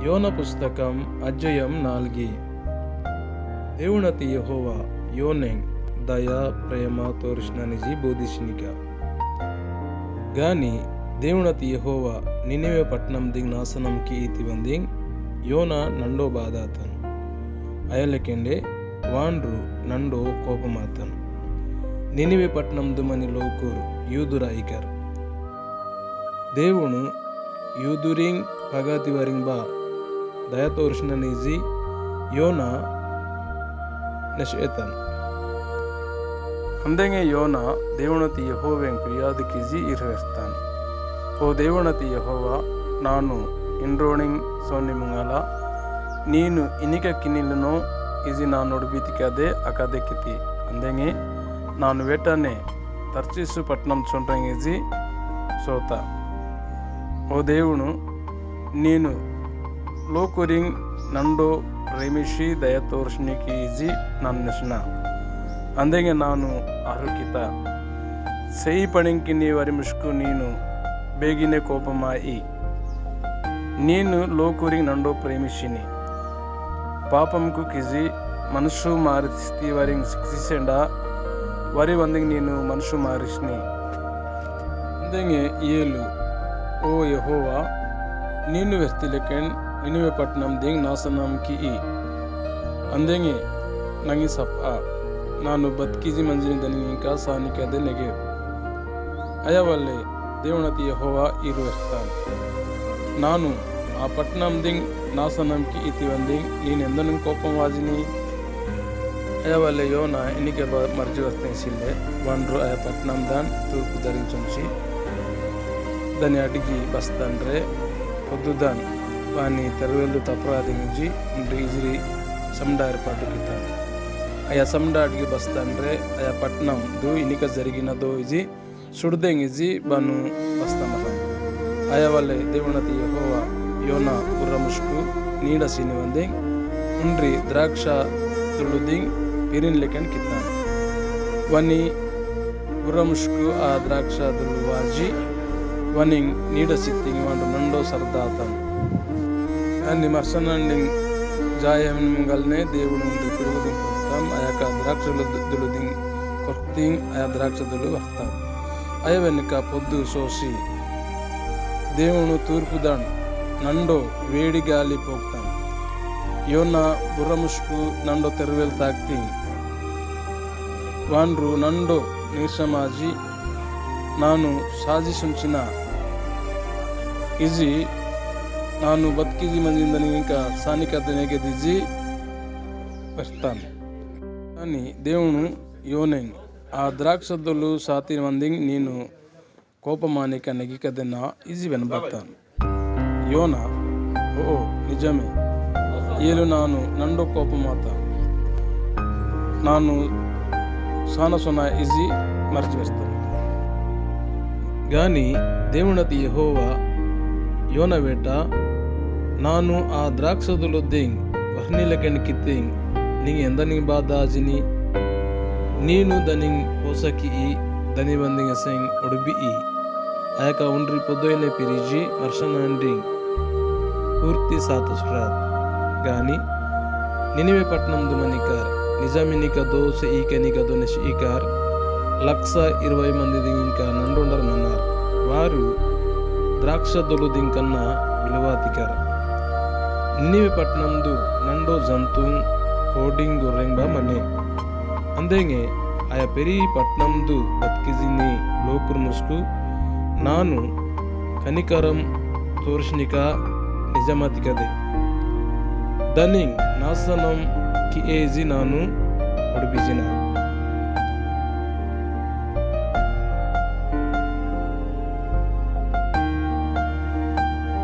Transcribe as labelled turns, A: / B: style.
A: యోన పుస్తకం అధ్యయం నాలుగి. దేవునతి యహోవా యోనెంగ్ దయా ప్రేమ తోరిష్ణనిజి బోధిషినిక. గాని దేవునతి యహోవా నినివే పట్నం దింగ్ నాశనంకి ఇతి వంది? యోన నండో బాధాతను. అయలకెండే వాండ్రు నండో కోపమాతను. నినివే పట్నం దుమని లోకూరు యూదురాయికర్ ఐకర్ దేవును యూదురింగ్ పగాతి వరింగ్ బా దయ తోర్చిన నిజి యోన ನೆಶೇತನ್ ಅಂದೆಂಗೆ ಯೋನ ದೇವಣತಿ ಯಹೋವೆಂಗ್ ಪ್ರಿಯಾದಿಕಿಜಿ ಇರ್ವೆಸ್ತಾನ್ ಓ ದೇವಣತಿ ಯಹೋವ ನಾನು ಇಂಡ್ರೋಣಿಂಗ್ ಸೋನಿ ಮುಂಗಲ ನೀನು ಇನಿಕ ಕಿನಿಲುನೋ ಇಜಿ ನಾನು ನೋಡ್ಬಿತಿಕದೆ ಅಕದೆಕ್ಕಿತಿ ಅಂದೆಂಗೆ ನಾನು ವೆಟನೆ తర్చీసు పట్నం చొంటంగిజి సోత ఓ దేవుడు నేను ಲೋಕುರಿಂಗ್ ನಂಡು ರೆಮಿಷಿ ದಯ ತೋರ್ಷನಿಕಿ ಇಜಿ ನನ್ನಶನ ಅಂದೆಂಗೆ ನಾನು ಅರುಕಿತ ಸೈ ಪಣಿಂಕಿ ನೀ ವರಿಮಿಷ್ಕು ನೀನು ಬೇಗಿನೆ ಕೋಪಮಾಯಿ ನೀನು ಲೋಕುರಿಂಗ್ ನಂಡು ಪ್ರೇಮಿಷಿನಿ ಪಾಪಂಕು ಕಿಜಿ ಮನುಷ್ಯ ಮಾರಿಸ್ತಿ ವರಿಂಗ್ ಶಿಕ್ಷಿಸೆಂಡ ವರಿ ಒಂದಿಗೆ ನೀನು ಮನುಷ್ಯ ಮಾರಿಸ್ನಿ ಅಂದೆಂಗೆ ಏಲು ఓ యహోవా ನೀನು ವ್ಯಕ್ತಿಲೆಕೆನ್ ನಿನುವೆ निनवे पटनम दिंग नासनम की ई अंदेंगे नंगी सप आ नानु बद कीजी मंजिल दनी इनका सानी कहते नगे आया वाले देवनाती यहोवा ईरु रखता नानु आ पटनम देंग नासनम की इति वंदेंग लीन अंदन कोपम वाजनी आया वाले यो ना इन्हीं के बाद मर्ज़ी वस्ते सिले वन रो आया पटनम दान तू कुदरी चंची धन्याटी की बस्तन रे खुदू వాని తెరవేళ్ళు తప్రాదించి ఇంటి ఇజిరి సండ ఏర్పాటు కితాను అయా సండ అడిగి బస్తండ్రే అయా పట్నం దు ఇనిక జరిగినదో ఇజి సుడ్దెంగ్ ఇజి బాను బస్తమర అయా వల్లే దేవునతి యహోవా ಯೋನ ಗುರ್ರಮುಷ್ಕು ನೀಡ ಸೀನಿ వందింగ్ ఉండ్రి ద్రాక్ష తులుదింగ్ పిరిన్ లెక్కన్ కిత్తాను వని గుర్రముష్కు ఆ ద్రాక్ష తులు వాజి వనింగ్ నీడ సిత్తింగ్ వండు నండో సర్దాతన్ అని మర్సనండింగ్ జాయమింగల్నే దేవుడు ఉండి పిరుగుదింగ్ కొడతాం ఆ యొక్క ద్రాక్షలు దులుదింగ్ కొర్తింగ్ ఆ ద్రాక్ష దులు వస్తాం అయ వెనుక పొద్దు సోసి దేవుడు తూర్పుదాన్ ನಂಡೋ ವೇಡಿ ಗಾಲಿ ಹೋಗ್ತಾನೆ ಯೋನ ಬುರ್ರಮುಷ್ಕು ನಂಡೋ ತೆರವೇಲ್ ತಾಕ್ತಿ ವಾನ್ರು ನಂಡೋ ನೀರ್ಸಮಾಜಿ ನಾನು ಸಾಧಿಸುಂಚಿನ ಇಜಿ ನಾನು ಬದುಕಿಜಿ ಮಂಜಿಂದ ఇంకా సానికతనేకి దిజి వస్తాను అని దేవును యోనైను ಆ ದ್ರಾಕ್ಷದಲ್ಲೂ సాతి మంది నేను కోపమానిక నెగికదన్న ఇది వెనబడతాను యోన ఓ నిజమే ఏలు నాను నండు కోపమాత నాను సాన సొన ఇజి మరచివేస్తాను కానీ దేవునది యహోవా యోన వేట ನಾನು ಆ ದ್ರಾಕ್ಷದುಲು ದೆಂಗ್ ವರ್ಣಿಲಕೆನ್ ಕಿತ್ತೆಂಗ್ ನಿಂಗ್ ಎಂದನಿಂಗ್ ಬಾದಾಜಿನಿ ನೀನು ದನಿಂಗ್ ಹೊಸಕಿ ಈ ದನಿ ಬಂದಿಂಗ ಸೆಂಗ್ ಉಡುಬಿ ಈ ಆಯಕ ಉಂಡ್ರಿ పొద్దునే పిరిజి వర్షనండింగ్ పూర్తి సాతసురాద్ గాని నినివే పట్నం దుమనికార్ నిజామినిక దోస ఈకనిక దొనెష్ ఈకార్ లక్ష ఇరవై మంది ఇంకా నండుండరనన్నారు వారు ద్రాక్ష దొలు దింకన్నా విలువాతికార్ నినివే పట్నందు ನಂಡೋ ಜಂತು ಕೋಡಿಂಗ್ ಗುರ್ರೆಂಬ ಮನೆ ಅಂದೆಂಗೆ ಆಯ ಪೆರಿ ಪಟ್ನಂದು ಬದುಕಿಜಿನಿ ಲೋಕುರ್ ಮುಸ್ಕು ನಾನು ಕನಿಕರಂ ತೋರ್ಷನಿಕ ನಿಜಮತಿಕದೆ ದನಿಂಗ್ ನಾಸನಂ కి ఏజి నాను ఉడిపిచిన